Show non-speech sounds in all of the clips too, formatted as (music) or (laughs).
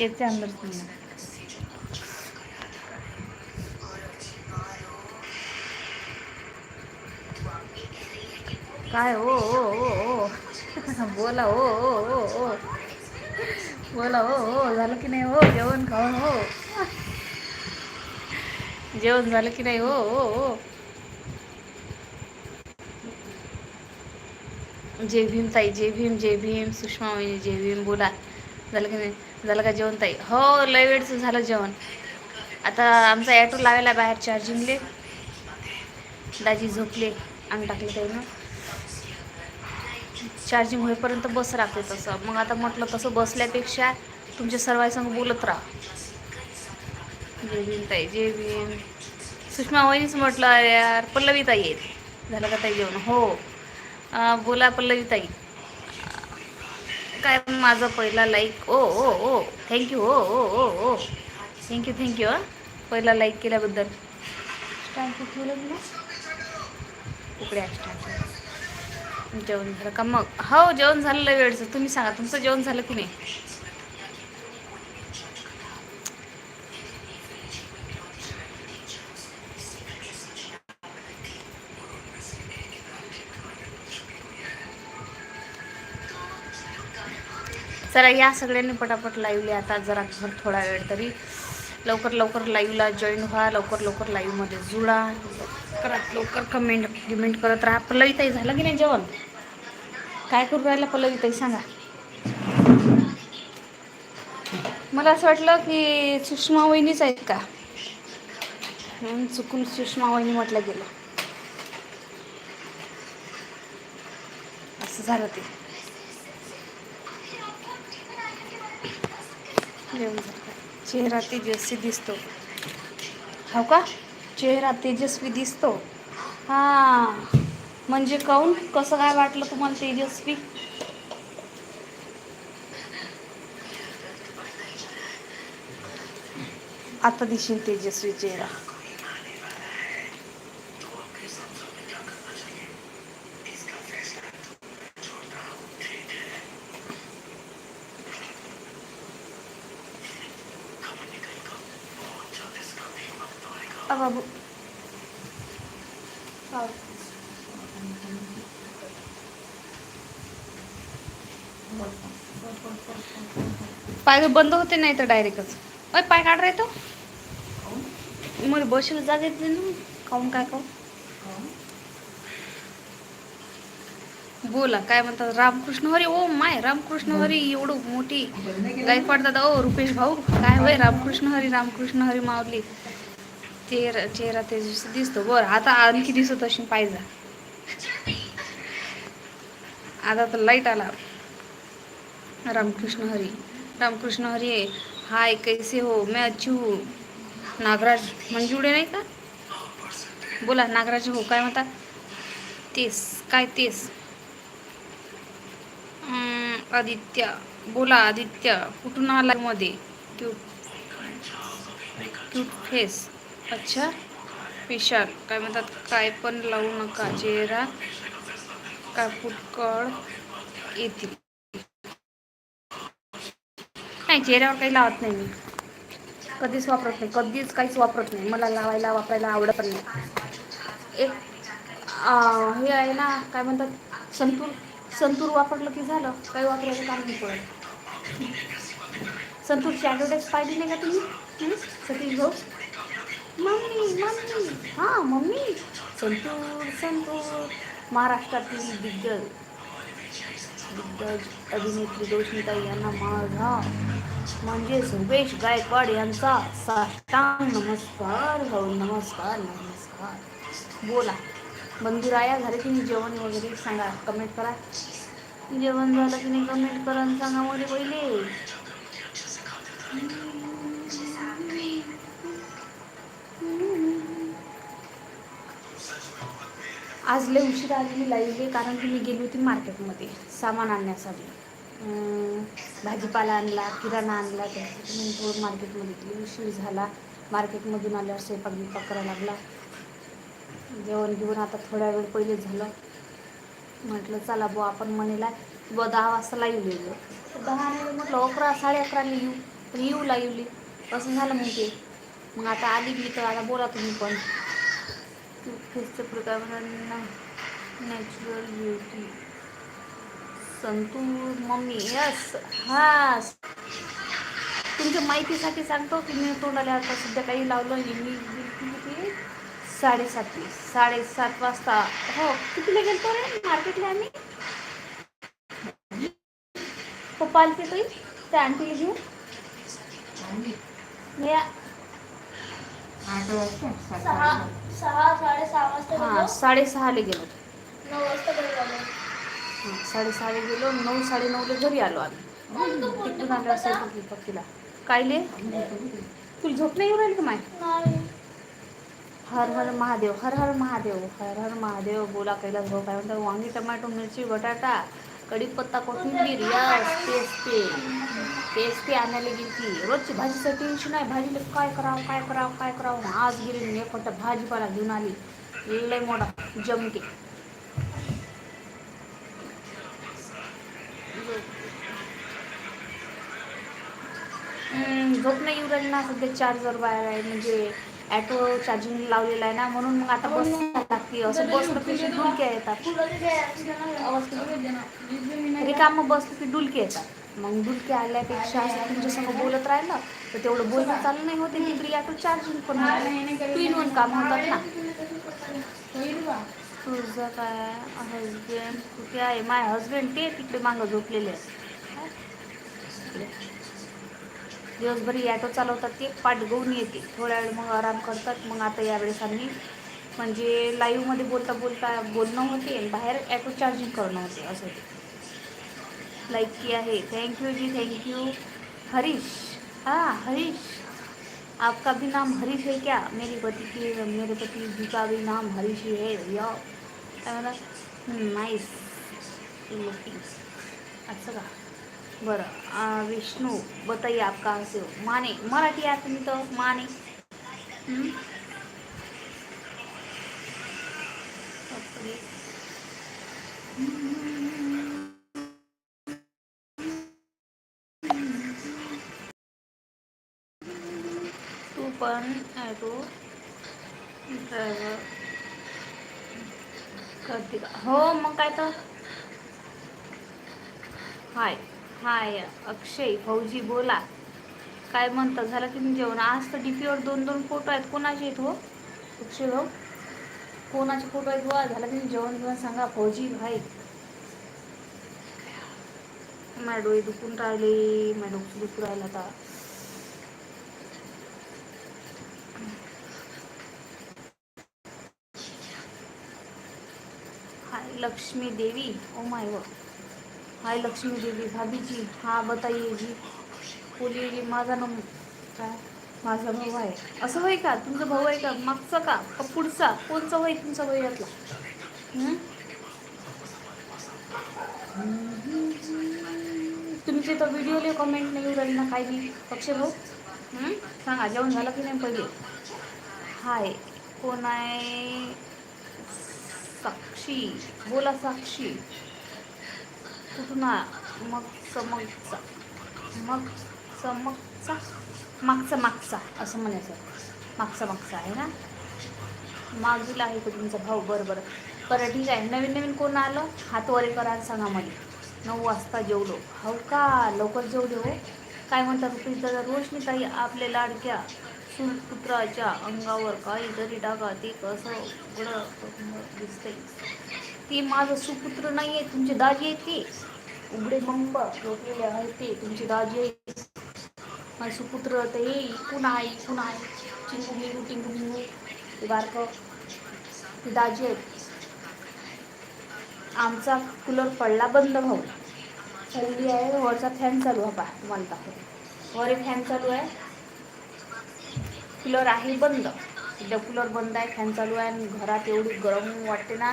याचे अंदर काय ओ ओ ओ बोला हो ओ ओ ओ बोला हो हो. झालं की नाही हो? जेवण खाऊन हो? जेवण झालं की नाही हो हो हो. जय भीम ताई जय भीम जय भीम. सुषमा वहिनी जय भीम. बोला. झालं की नाही? झालं का जेवण ताई? हो लय वेळचं झालं जेवण. आता आमचा ॲटो लावायला बाहेर चार्जिंगले दाजी झोपले. अंग टाकले ताई ना चार्जिंग होईपर्यंत बस राहते तसं. मग आता म्हटलं तसं बसल्यापेक्षा तुमच्या सर्वांसंग बोलत राहा. जय भीम ताई जय भीम सुषमा वहिनीच म्हटलं यार पल्लवी ताई आहेत. झालं का ताई जेवण? हो. बोला पल्लवी ताई काय माझा पहिला लाईक ओ ओ ओ थँक्यू ओ ओ ओ ओ. थँक्यू थँक्यू हां. पहिला लाईक केल्याबद्दल. स्टँड ठेवलं ना इकडे स्टँड जेवण झालं का? मग. हो जेवण झालं वेळचं. तुम्ही सांगा तुमचं जेवण झालं की नाही? जरा या सगळ्यांनी पटापट लाईवली आता जरा घर थोडा वेळ तरी. लवकर लवकर लाईव्हला जॉईन व्हा लवकर लवकर लाईव्हमध्ये जुळा. करा लवकर कमेंट गिमेंट करत राहा. पल्लवीताई झालं की नाही जेवण? काय करू राहिला पल्लवीताई सांगा. मला असं वाटलं की सुषमा वहिनीच आहेत का? म्हणून चुकून सुषमा वहिनी म्हटलं गेलं. असं झालं ते. चेहरा तेजस्वी दिसतो. हो का? चेहरा तेजस्वी दिसतो. हां. म्हणजे काऊन कसं काय वाटलं तुम्हाला तेजस्वी? आता दिसेल तेजस्वी चेहरा. बाबू पाय बंद होते नाही तर डायरेक्टच. अय पाय काढ रे तो. मला बसला जागेत येत नाही ना काऊन काय काऊन? बोला काय म्हणतात? रामकृष्ण हरी ओ माय रामकृष्ण हरी एवढं मोठी. गायकवाड दादा ओ रुपेश भाऊ काय होय? रामकृष्ण हरी रामकृष्ण हरी मावली चेहरा चेहरा ते दिसतो. बरं आता आणखी दिसत अशी पाहिजे आता तर लाइट आला. रामकृष्ण हरी. रामकृष्ण हरी हाय कैसे हो? मैं अच्छी हूँ। नागराज मंजुडे नाही का? बोला नागराज हो काय म्हणता? तेस काय तेस? आदित्य बोला आदित्य कुठून आला मध्ये? Cute cute face. अच्छा विशाल काय म्हणतात? काय पण लावू नका चेहरा काय फुटकळ येतील. नाही चेहऱ्यावर काही लावत नाही मी. कधीच वापरत नाही कधीच काहीच वापरत नाही. मला लावायला वापरायला आवडत पण नाही. एक हे आहे ना काय म्हणतात संतूर संतूर वापरलं की झालं काही वापरायचं काम नाही पडत. संतूरची ॲडव्हर्टाईज पाहिली नाही का तुम्ही? सतीश भाऊ? Mummy mummy. हां मम्मी. संतूर संतूर. महाराष्ट्रातील दिग्गज दिग्गज अभिनेत्री रोशनीता यांना माझा म्हणजे सुरेश गायकवाड यांचा साष्टांग नमस्कार हो नमस्कार नमस्कार. बोला. बंधुराया झाले की नाही जेवण वगैरे सांगा कमेंट करा. जेवण झालं की नाही कमेंट करा आणि सांगा मध्ये पहिले. आज लय उशीर आलेली लाईव्हले कारण की मी गेली होती मार्केटमध्ये सामान आणण्यासाठी. भाजीपाला आणला किराणा आणला त्यासाठी थोडं मार्केटमध्ये गेली उशीर झाला. मार्केटमधून आल्यावर स्वयंपाक बिपाक करायला लागला. जेवण घेऊन आता थोड्या वेळ पहिले झालं. म्हटलं चला बुवा आपण म्हणेला बुवा दहा वाजता लाईव्ह येऊ. दहा म्हटलं अकरा साडे अकराला येऊ. पण येऊ लाईवली असं झालं मग ते? मग आता आली मी तर आता बोला तुम्ही पण. फेसचं प्रकार natural beauty Santoor mummy yes हा तुमच्या माहितीसाठी सांगतो की मी तोंडाला आता सध्या काही लावलं नाही. मी किती? साडेसातली साडेसात वाजता. हो कितीला गेलतो रे मार्केटला आम्ही. पप्पा आलते काही त्या आंटीला घेऊन. मी आठ वाजता. सहा साडेसहा वाजता हां साडेसहाला गेलो. नऊ वाजता साडेसहाला गेलो नऊ साडेनऊला घरी आलो आम्ही. तिकडून आलो असं पक्षीला कायले? तुला झोप नाही राहील का माय? हर हर महादेव हर हर महादेव हर हर महादेव बोला कैला झोप आहे. म्हणतात वांगी टमाटो मिरची बटाटा कढीपत्ता कोथिंबीर यस तेच ते तेच ते आणायला गेली रोजची भाजीचं टेन्शन आहे. भाजीला काय करावं काय करावं काय करावं? आज गेली मी एक वाटतं भाजीपाला घेऊन आली. लय मोठा जमके. झोप नाही येऊ राहिली ना सध्या चार्जर बाहेर आहे म्हणजे ॲटो चार्जिंग लावलेला आहे ना म्हणून मग आता बस लागते असं बसलं की अशी डुलक्या येतात. रिकाम बसलं की डुलके येतात. मग डुलके आल्यापेक्षा असं तुमच्यासमोर बोलत राहिलं तर तेवढं बोलणं चालू नाही होते तिकडे ॲटो चार्जिंग पण टू इन वन काम होतात ना. तुझं काय हजबंड कुठे आहे? माय हजबंड ते तिकडे मागं झोपलेले आहे दिवसभरी ॲटो चालवतात ते पाठगवून येते. थोड्या वेळ मग आराम करतात. मग आता यावेळेस आम्ही म्हणजे लाईव्हमध्ये बोलता बोलता बोलणं होते आणि बाहेर ॲटो चार्जिंग करणं होते असं ते लाईक की आहे थँक्यू यू जी थँक्यू हरीश हां हरीश. आपका भी नाम हरीश है क्या? मेरे पति की मेरे पति जी का भी नाम हरीश ही है भैया नाइस लुकिंग अच्छा का? बरं. विष्णू बताइए आप कहाँ से हो? माने मराठी आहात तुम्ही तर माने. तू पण ॲटो ड्रायव्हर. करते का? हो मग काय तर. हाय. हाय अक्षय भाऊजी बोला. काय म्हणता झालं की मी जेवण? आज तर डीपीवर दोन दोन फोटो आहेत. कोणाचे आहेत हो? अक्षय भाऊ? कोणाचे फोटो आहेत? हो झालं की मी जेवण घेऊन सांगा. भाऊजी भाई. माझ्या डोळे दुखून राहिले. माझ्या डोकं दुखून राहिलं आता. हाय लक्ष्मी देवी. Oh my God. हाय लक्ष्मी देवी भाभी जी हाँ बताइए जी बोलिए जी माझा नंबर काय? माझा भाऊ आहे. असं होय का? तुमचा भाऊ आहे का? मागचा का? का पुढचा? कोणचा होय तुमचा भाऊ यातला? तुम्ही तुमचे तर व्हिडिओले कमेंट नाही येऊ ना काही? बी पक्ष भाऊ? सांगा जेवण झालं की नाही पहिले? हाय. कोण आहे? साक्षी. बोला साक्षी. कुठून मग समगचा मग समगचा मागचा मागचा असं म्हणायचं. मागचा मागचा आहे ना? मागील आहे का तुमचा भाऊ? बरं बरं. बरं ठीक आहे. नवीन नवीन कोण आलं? हातवारे करायला सांगा मला नऊ वाजता जेवलो. हो का? लवकर जेवले हो. काय म्हणतात रुपये दादा रोशनी ताई आपल्या लाडक्या सुपुत्राच्या अंगावर काहीतरी टाका ते कसं उघडं दिसतंय. ती माझं सुपुत्र नाही आहे तुमची दाजी आहे ती. उघडे मंब लोटलेले आहेत ते. तुमची दाजी माझे सुपुत्र ते हे इकून आहे इकून आहे. चिंगू मिंगू टिंगू मिंगू ते बारकं. ते दाजी आहेत. आमचा कूलर पडला बंद भाऊ. थंडी आहे वरचा फॅन चालू हा पा तुम्हाला दाखव वर एक फॅन चालू आहे. कूलर आहे बंद. एकदा कूलर बंद आहे फॅन चालू आहे आणि घरात एवढी गरम वाटते ना.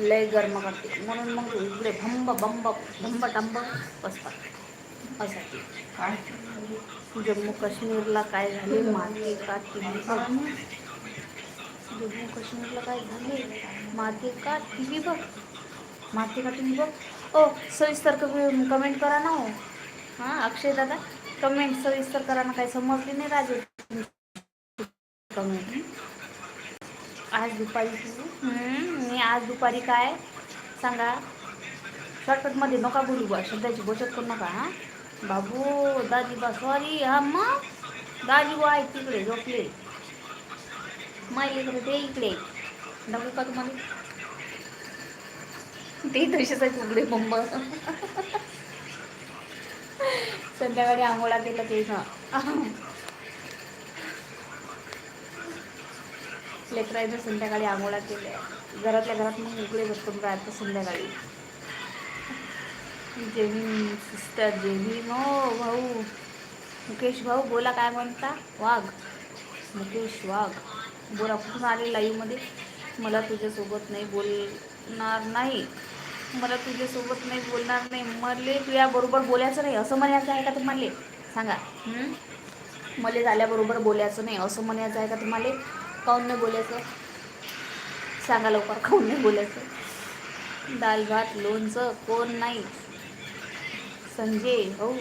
लय गरम करते. म्हणून मग इकडे भंब बंब भंब टंब बसतात. असं काय? जम्मू काश्मीरला काय झाले? माती का टी व्ही बघ जम्मू काश्मीरला काय झाले? माती का टी व्ही बघ माती का टी व्ही बघ ओ सविस्तर कमेंट करा ना हो. हां अक्षय दादा कमेंट सविस्तर करा ना. काही समजली नाही राजे. कमेंट आज दुपारी मी आज दुपारी काय? सांगा. शॉर्टकटमध्ये नका बोलू बा शब्दाची बचत करू नका हां? बाबू दाजीबा सॉरी हा मग दाजीबा आहे तिकडे झोपले. माहिती इकडे ते इकडे. दाखवू का तुम्हाला ते तसेच आहेत उघडे बंब संध्याकाळी आंघोळा केला ते ना लेकरायनं संध्याकाळी आंघोळा केल्या. घरातल्या घरात मग उघडे बसतो राहतो संध्याकाळी. जेवी सिस्टर जेवी नो हो भाऊ. मुकेश भाऊ बोला काय म्हणता? वाघ. मुकेश वाघ. बोला कुठून आले लाईव्हमध्ये? मला तुझ्यासोबत नाही बोलणार नाही. मला तुझ्यासोबत नाही बोलणार नाही. मले तुझ्याबरोबर बोलायचं नाही. असं म्हणायचं आहे का तुम्हाला? सांगा. मले झाल्याबरोबर बोलायचं नाही. असं म्हणायचं आहे का तुम्हाला? काऊन नाही बोलायचं. सांगा लवकर काऊन नाही बोलायचं. दाल भात लोणचं कोण नाही. संजय हो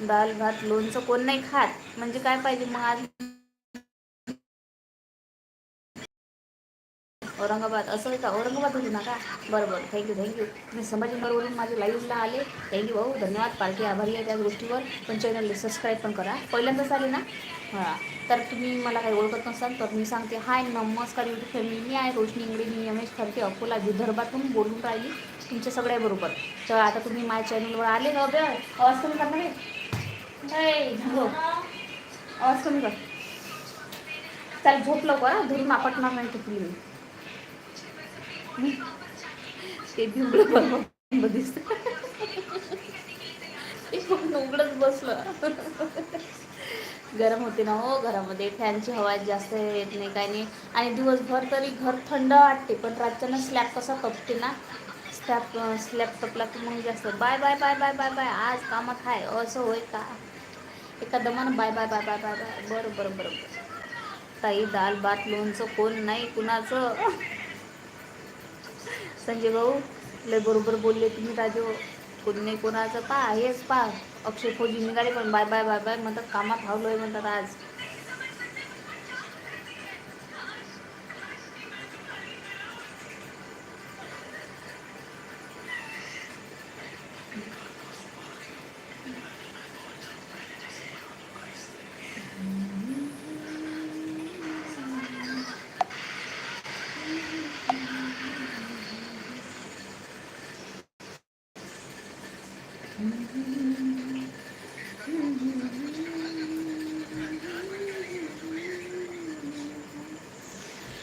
दाल भात लोणचं कोण नाही खात. म्हणजे काय पाहिजे मग आज? औरंगाबाद. असं आहे का औरंगाबाद होती ना का? बरं बरं. थँक्यू थँक्यू तुम्ही संभाजीनगरवरून माझ्या लाईव्हला आले. थँक्यू भाऊ. धन्यवाद. पार्टी आभारी आहे त्या गोष्टीवर. पण चॅनलला सबस्क्राईब पण करा. पहिल्यांदाच आले ना? हां. तर तुम्ही मला काही ओळखत नसाल तर मी सांगते हाय नमस्कार यूट्यूब फॅमिली मी आहे रोशनी इंगडे मी एम एच अकोला विदर्भातून बोलून राहिली तुमच्या सगळ्याबरोबर तर आता तुम्ही माझ्या चॅनलवर आले ना हो बे? आवाज कमी करणार नाही आवाज कमी कर. चाल झोप लवकर हा, धरून आपटणार नाही तुपली मी ते बिवडं दिसत. (laughs) उघडच बसलं. गरम होते ना हो घरामध्ये. फॅनची हवा जास्त येत नाही काही नाही. आणि दिवसभर तरी घर थंड वाटते पण रातच्यानं स्लॅब कसा तपते ना. स्लॅब स्लॅब तपला की मग जास्त. Bye bye bye bye bye bye आज कामात आहे असं होय का? एका दमानं bye bye bye bye bye bye बरं बरं बरं बरं. ताई दाल भात लोणचं कोण नाही कुणाचं? संजय भाऊ लय बरोबर बोलले तुम्ही राजू. कोणी नाही कोणाचं पा हेच पा अक्षय फौजी निघाले पण बाय बाय बाय बाय म्हणतात कामात हवलोय म्हणतात आज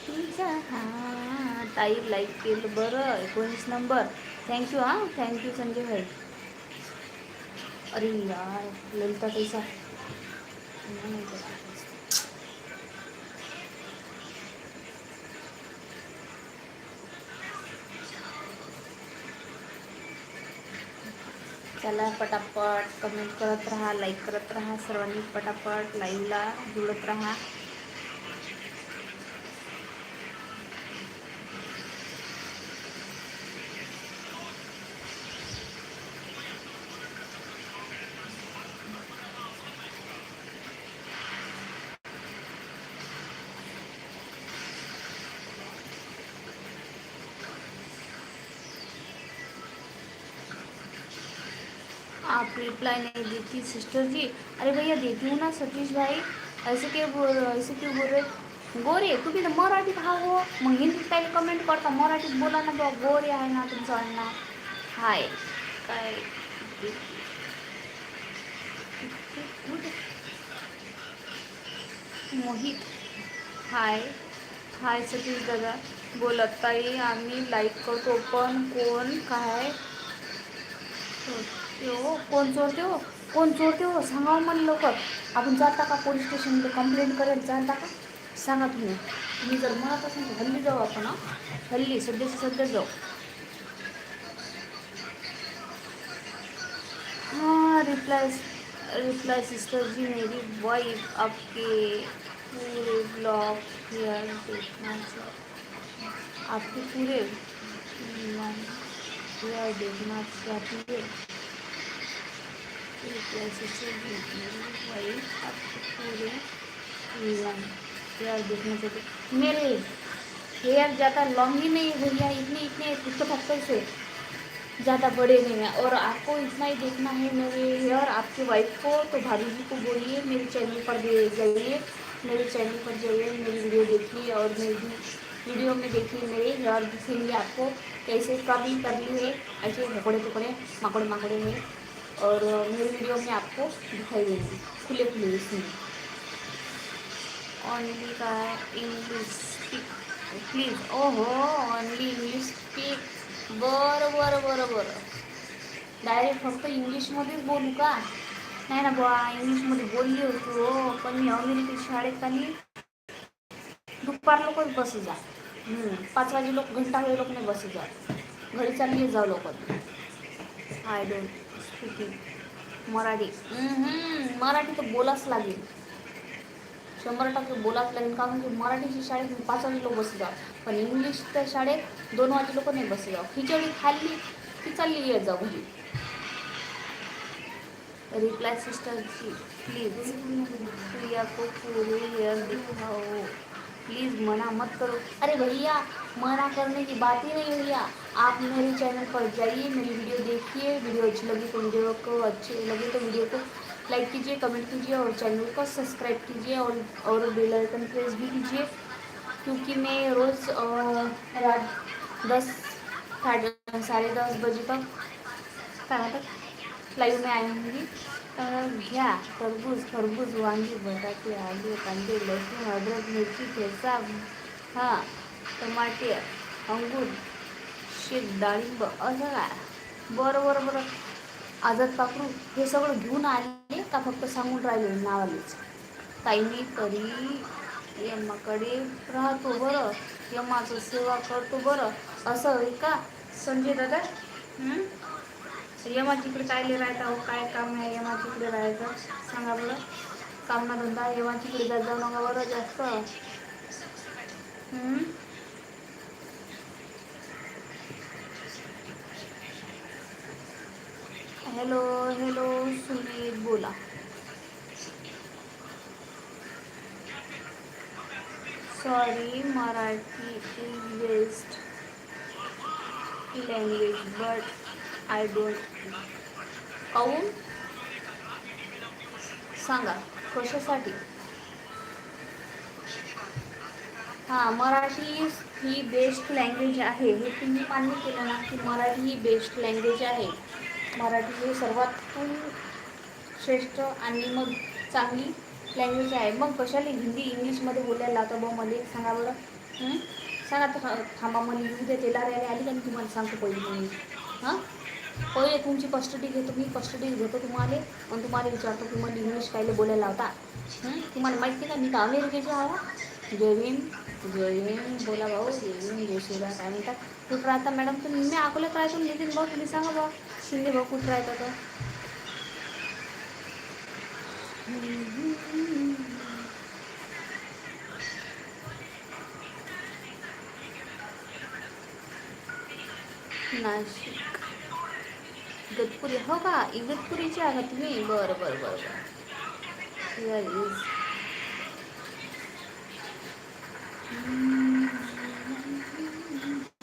तुझा आई लाईक केलं बरं एकोणीस नंबर. थँक्यू हां. थँक्यू संजय भाई अरे यार ललिता कैसा त्याला पटापट कमेंट करत राहा लाईक करत राहा सर्वांनी पटापट लाईव्हला जुळत राहा आप रिप्लाई नहीं देती सिस्टर जी। अरे भैया देती हूँ ना सतीश भाई। ऐसे क्यों बोल हो? ऐसे क्यों बोल रहे हो? गोरे तुम्ही तर मराठीत हा। हो मग हिंदीत काही कमेंट करता मराठीत बोला ना बा गोरे आहे ना तुमचं अण्णा। हाय। काय? मोहित। हाय। हाय सतीश दादा। बोलत ताई आम्ही लाईक करतो पण कोण? काय? चोरते हो कोण चोरते हो कोण चोरते हो सांगा मला लवकर. आपण जाता का पोलीस स्टेशनमध्ये कंप्लेंट करेल जाता का? सांगा तुम्ही. तुम्ही जर म्हणत असेल तर हल्ली जाऊ आपण हल्ली सध्याची सध्या जाऊ. हां रिप्लाय रिप्लाय सिस्टर जी मेरी वाईफ आपके पूरे ब्लॉक हिअर देखना आपके पूरे हिअर देखना चाहती है. मेरी वाइफ आपके पूरे हेयर देखना है मेरे हेयर ज़्यादा लॉन्ग ही नहीं है, इतने इतने कुछ हफ़्ते से ज़्यादा बड़े नहीं हैं। और आपको इतना ही देखना है मेरे हेयर आपकी वाइफ को तो भाभी जी को बोलिए, मेरे चैनल पर जाइए, मेरे चैनल पर जाइए, मेरी वीडियो देखिए और मेरी वीडियो में देखिए मेरे हेयर दिखेंगे आपको, कैसे कर्ली करली है ऐसे टुकड़े टुकड़े माकड़े माकड़े हैं और मेरी वीडियो में आपको दिखाई देंगे। खुले खुले इसमें ओनली का इंग्लिश स्पीक प्लीज ओहो ओनली इंग्लिश स्पीक बरं बरं बरं बरं. डायरेक्ट फक्त इंग्लिशमध्येच बोलू का? नाही ना बुवा इंग्लिशमध्ये बोलली होती हो पण मी अमेरिकेत शाळेत खाली दुपार लोकच बसी जा. पाच वाजे लोक घंटा वेळ लोक नाही बसी जा घरी चालली जाऊ लोक I don't speaking Marathi. Marathi तर बोलाच लागेल. शंभर टक्के बोलाच लागेल कारण की मराठीची शाळेत मी पाच वाजे लोक बसले जाऊ पण इंग्लिशच्या शाळेत दोन वाजे लोक नाही बसले जाऊ खिचडी खाल्ली की चालली येत जाऊ घरी. रिप्लाय सिस्टरची प्लीज प्रिया को पूरे दिखाओ. प्लीज़ मना मत करो. अरे भैया मना करने की बात ही नहीं भैया. आप मेरे चैनल पर जाइए, मेरी वीडियो देखिए, वीडियो अच्छी लगी तो वीडियो को अच्छी लगी तो वीडियो को लाइक कीजिए कमेंट कीजिए और चैनल को सब्सक्राइब कीजिए और और बेल आइकन प्रेस भी कीजिए, क्योंकि मैं रोज़ रात दस, साढ़े दस बजे तक काय म्हणतात लाईव्ह में आएँगी। तर घ्या खरबूज खरबूज वांगी, बटाटे, आलू, कांदे, लहसुन, अदरक, मिर्ची ठेचा हाँ टमाटे अंगूर। शेत डाळिंब असं काय बरं बरं बरं आझाद पाखरू हे सगळं घेऊन आले का फक्त सांगून राहिले नावालेच ताईंनी तरी यम्माकडे राहतो बरं यम्माचं सेवा करतो बरं. असं आहे का? संजय दादा? यमा तिकडे काय लिहि राहता हो? काय काम आहे यमा तिकडे राहायचं? सांगा बरं. कामना धंदा यमा तिकडे जात जाऊ नका बरं जास्त हॅलो हॅलो सुनील बोला। Sorry Marathi is best language but I don't काऊन सांगा, कशासाठी? हाँ, मराठी ही बेस्ट लँग्वेज हे तुम्ही मान्य की मराठी ही बेस्ट लँग्वेज आहे. मराठी ही सर्वातून श्रेष्ठ आणि मग चांगली लँग्वेज आहे. मग कशाला हिंदी इंग्लिशमध्ये बोलायला लावतो बघ मला? एक सांगा बरं. सांगा तर थांबा मला. येऊ दे तेला राहिले आली का मी तुम्हाला सांगतो पहिले मी. हां? पहिले तुमची कस्टडी घेतो मी. कस्टडी घेतो तुम्हाला. आणि तुम्हाला विचारतो की मला इंग्लिश कायले बोलायला लावता? तुम्हाला माहिती का मी का अमेरिकेचे आला जय भीम जय भीम. बोला भाऊ जय भीम जय शिवराय. काय म्हणतात कुठं राहता मॅडम तुम्ही मी अकोल्यात राहतो नितीन भाऊ तुम्ही सांगा भाऊ शिंदे भाऊ कुठं राहता तर नाशिक इगतपुरी हो का इगतपुरीचे आहात तुम्ही बरं बरं बरं बरं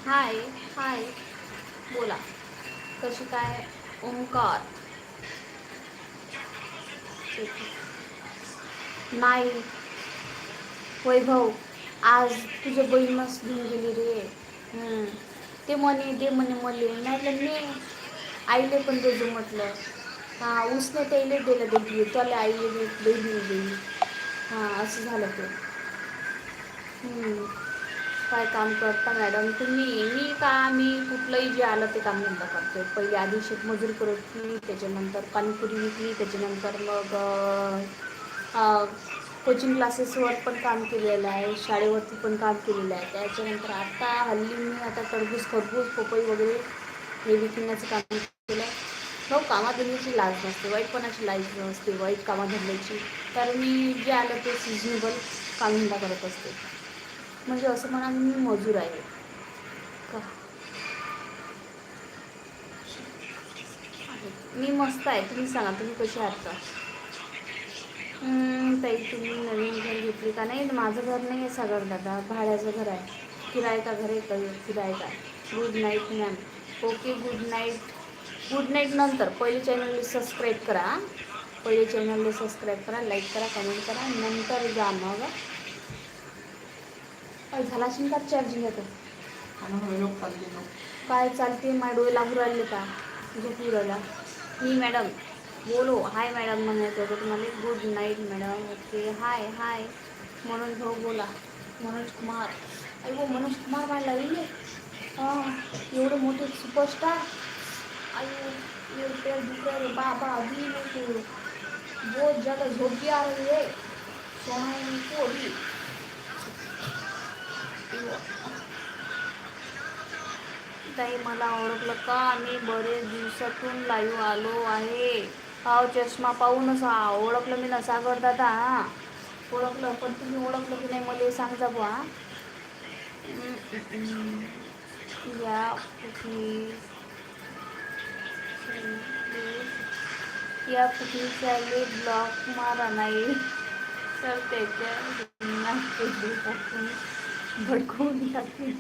हाय हाय बोला कशी काय ओंकार? नाही. वैभव आज तुझ्या बहीणच घेऊन गेली रे. हम्म. ते म्हणे दे म्हणे मले. नाही मी आईले पण देजो म्हटलं. हां उसने त्याला दिलं देली त्याला आईले दे देली देली. हां असं झालं ते. हम्म. काय काम करता मॅडम? तुम्ही मी का मी कुठलंही जे आलं ते काम धंदा करते पहिले आधी शेतमजूर करत होती त्याच्यानंतर पाणीपुरी विकली त्याच्यानंतर मग कोचिंग क्लासेसवर पण काम केलेलं आहे शाळेवरती पण काम केलेलं आहे. त्याच्यानंतर आता हल्ली मी आता टरबूज खरबूज पपई वगैरे हे विकण्याचं काम केलं आहे हो कामाधंद्याची लाज नसते वाईटपणाची लाज नसते वाईट कामाधंद्याची. तर मी जे आलं ते सिजनेबल कामधंदा करत असते. म्हणजे असं म्हणा मी मजूर आहे. का? मी मस्त आहे. तुम्ही सांगा तुम्ही कसे आहात का? ताई तुम्ही नवीन घर घेतली का नाही? माझं घर नाही आहे सागर दादा. भाड्याचं घर आहे. किराय का घर आहे का? किराय का good night ma'am okay good night good night नंतर. पहिले चॅनलला सबस्क्राईब करा. पहिले चॅनलला सबस्क्राईब करा लाईक करा कमेंट करा. नंतर जा मग. झाला? असेल का चार्जिंग येतं. काय चालते? माय डोळे लागू राहिले का? झोपू राहिला. मी मॅडम बोलो. हाय मॅडम म्हणायचं होतं तुम्हाला good night madam. Okay. Hi hi. Manoj भाऊ बोला. मनोज कुमार. अरे हो मनोज कुमार मला लागले हां एवढे मोठे सुपरस्टार अयो ये पैर हैं, बाबा अभी बहुत ज़्यादा झोप भी आ रही है सोना है को अभी ताई मला ओळखलं का? मी बरेच दिवसातून लाईव्ह आलो आहे. हाव चष्मा पाहू नसा. ओळखलं मी नसा सागर दादा. हा ओळखलं पण तुम्ही ओळखलं की नाही मला सांगा बुवा. या कुठली या कुठलीच्याले ब्लॉक मारा नाही. तर त्याच्या भडकवून टाकली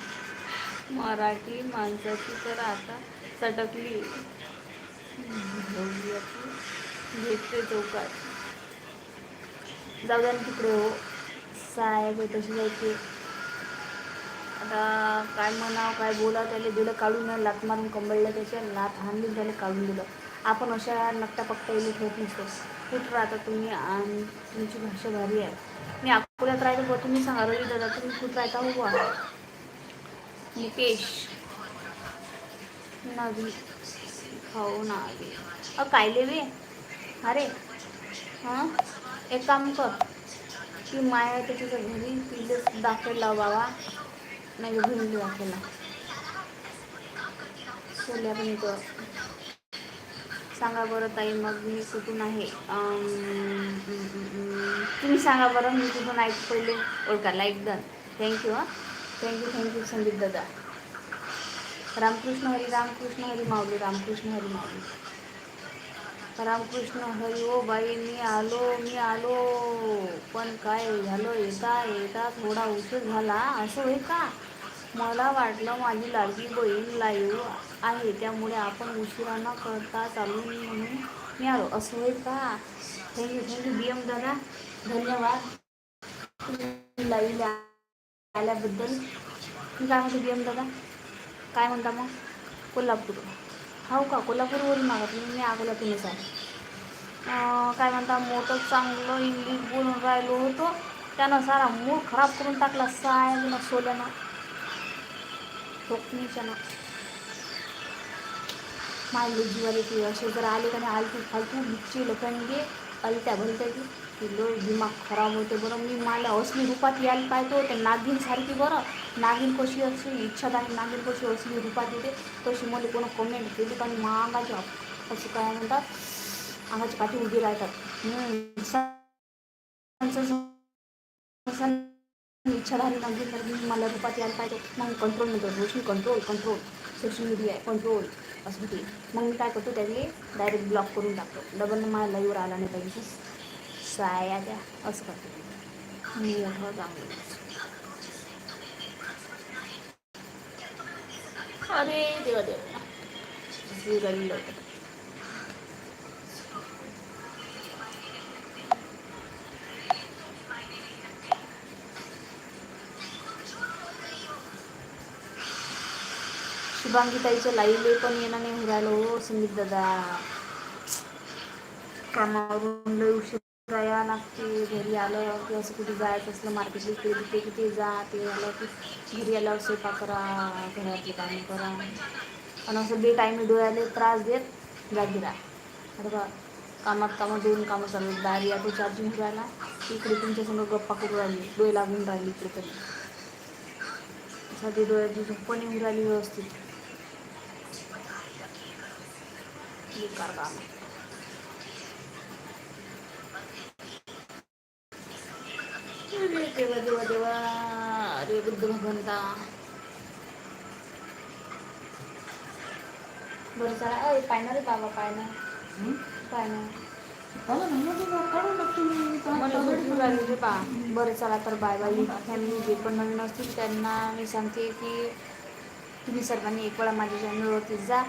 मराठी माणसाची तर आता सटकली घेऊया भेटते चौकात. जाऊ द्या ना तिकडे हो. साहेब तशी जायचे. आता काय म्हणावं काय बोलावं त्याला दिलं काढून लात मारून कंबळलं त्याच्या लात हाणली त्याला काढून दिलं. आपण अशा नकटा पक्का इले ठेवत नसतो. कुठं राहता तुम्ही आणि तुमची भाषा भारी आहे. मी अकोल्यात राहतो बुवा तुम्ही सांगारोली दादा तुम्ही कुठं राहता. हो बुवा मुकेश. नवी. हो नावी. अ काय लेवे अरे. हां? एक काम कर. ती माया त्याच्या घरी तिले लाव बाबा. नाही घेऊन दाखवला सोल्या पण येतो सांगा बरं ताई मग मी कुठून आहे? तुम्ही सांगा बरं मी कुठून आहे पहिले ओळखा लाईक डन थँक्यू हां. Thank you thank you Sandeep दादा. रामकृष्ण हरी रामकृष्ण हरी माऊली रामकृष्ण हरी माऊली. रामकृष्ण हरी ओ बाई मी आलो मी आलो. पण काय झालं येता येता थोडा उशीर झाला. असं होय का? मला वाटलं माझी लाडकी बहीण लाईव्ह आहे त्यामुळे आपण उशिरा न करता चालू म्हणून मी आलो. असं आहे का? थँक्यू थँक्यू बी एम दादा. धन्यवाद. लाईव्ह आल्याबद्दल. मी काय म्हणते बी एम दादा? काय म्हणता मग? कोल्हापूर. हो का? कोल्हापूरवरून मागत मी मी अकोल्यातूनच आहे काय म्हणता? मोठं चांगलं इंग्लिश बोलून राहिलो होतो. त्यानं सारा मूड खराब करून टाकला सायनं सोल्यानं. ठोकणीच्यानं मायले जीवाले की असे जर आले का नाही आलतू फालतू बिच्चे लोकांनी अलत्या भलत्या की की लोक दिमाग खराब होते बरं. मी मला असली रूपात यायला पाहिजे ते नागिनसारखी बरं. नागिन कशी असली इच्छादानी नागिन कशी असली रूपात येते तशी मला कोण कमेंट केली पण मागाच्या असं काय म्हणतात? अंगाची काठी उभी राहतात. इच्छाधारी नागिन तर मी मला रूपात यायला पाहिजे मग कंट्रोल म्हणतो Roshni control control social media आहे. कंट्रोल असं होते. मग मी काय करतो त्यातले डायरेक्ट ब्लॉक करून टाकतो. डबल मला लाईव्हवर आला नाही पाहिजे. साया द्या असं करतो. मी मोठं चांगलं अरे देवा देवा. शुभांगीताईचं लाईव्ह पण येणं नाही राहिलं. हो संगीत दादा. कामावरून लय उशीर यावं लागते घरी आलं की असं कुठे जायचं असलं मार्केटला इकडे तिथे किती जा ते आलं की घरी आल्यावर स्वयंपाक करा घरातले कामं करा. आणि असं बे टाईम डोळ्याला त्रास देत जागी राहा बा कामात कामं देऊन कामं चालू आहेत. दारी आता चार्जिंग राहिला इकडे तुमच्यासमोर गप्पा करू राहिली डोळे लागून राहिली इकडे तरी. साधी डोळ्याची झोप पण येऊन राहिली व्यवस्थित. बेकार काम अरे देवा देवा देवा अरे बुद्ध भगवंता बरं चला अय पायना रे बाबा पायना हं? पायना चला ना मग तुला काढून टाकतो मी इथं मला आता झोप येऊ राहिली रे बा बरं चला तर बाय बाय फॅमिली जे पण नवीन असतील त्यांना मी सांगते की तुम्ही सर्वांनी एक वेळा माझ्या चॅनलवरती जा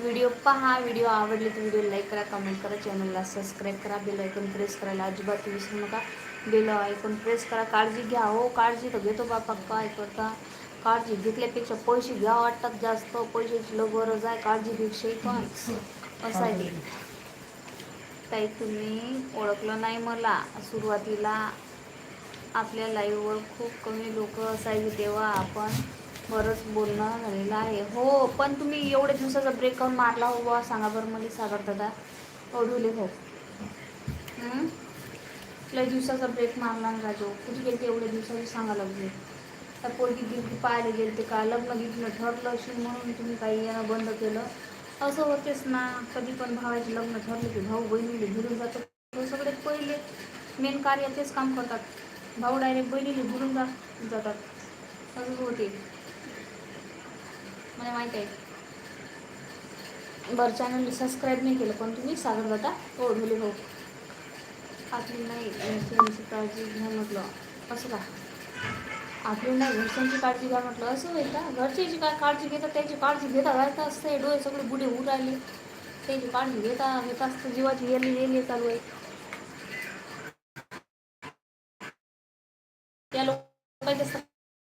व्हिडिओ पहा व्हिडिओ आवडले तर व्हिडिओ लाईक करा कमेंट करा चॅनलला सबस्क्राईब करा बेल ऐकून प्रेस करायला अजिबात विसरू नका. बेल ऐकून प्रेस करा काळजी घ्या हो काळजी तर घेतो बापा काय करता काळजी घेतल्यापेक्षा पैसे घ्या वाटतात जास्त पैशाची लग गरज आहे काळजीपेक्षाही पण. असं आहे. ताई तुम्ही ओळखलं नाही मला. सुरुवातीला आपल्या लाईव्हवर खूप कमी लोक असायचे तेव्हा आपण बरंच बोलणं झालेलं आहे. हो पण तुम्ही एवढ्या दिवसाचा ब्रेक करून मारला हो बा सांगा बरं मला सागर दादा. ओढवले हो लय दिवसाचा ब्रेक मारला ना राजू. कुठे गेले एवढ्या दिवसाची सांगा लागले. त्या पोरगी गिरगी पाहायला गेले ते का? लग्न गिरणं ठरलं असेल म्हणून तुम्ही काही येणं बंद केलं. असं होतेच ना. कधी पण भावाचे लग्न ठरले की भाऊ बहिणीले भिरून जातो. सगळे पहिले मेन कार्य तेच काम करतात. भाऊ डायरेक्ट बहिणीले भिरून जा जातात. असं होते. मला माहीत आहे. बरं चॅनल सबस्क्राईब नाही केलं पण तुम्ही सागर दादा हो, ओढवले हो. आपली नाही घरच्यांची काळजी घ्या म्हटलं. असं का? आपली नाही घरच्यांची काळजी घ्या म्हटलं. असं होईल का? घरच्याची काय काळजी घेतात त्याची काळजी घेता घालता असते डोळे सगळे बुढे होऊ राहिले. त्याची काळजी घेता घेता असतं. जीवाची येली येली चालू आहे. त्या लोकांच्या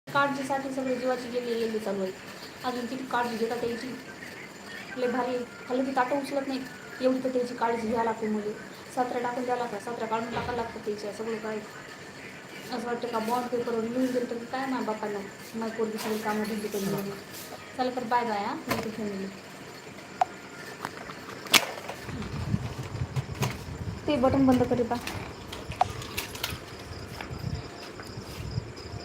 काळजीसाठी सगळे जीवाची गेली गेली चालू आहे. अजून किती काळजी घेतात त्याची? लय भारी हल्ली ती ताटं उचलत नाही एवढी तर त्याची काळजी घ्यायला लागते मुली. सातरा टाकून द्या लागतात. सत्रा काढून टाकायला लागतं त्याच्या सगळं काय असं वाटतं का बॉन्ड पेपरवर लिहून गेलं तर काय ना बापांना? मग पोरगी सगळी कामं दिली करून चला तर बाय बाय हां. फॅमिली ते बटन बंद करे बा.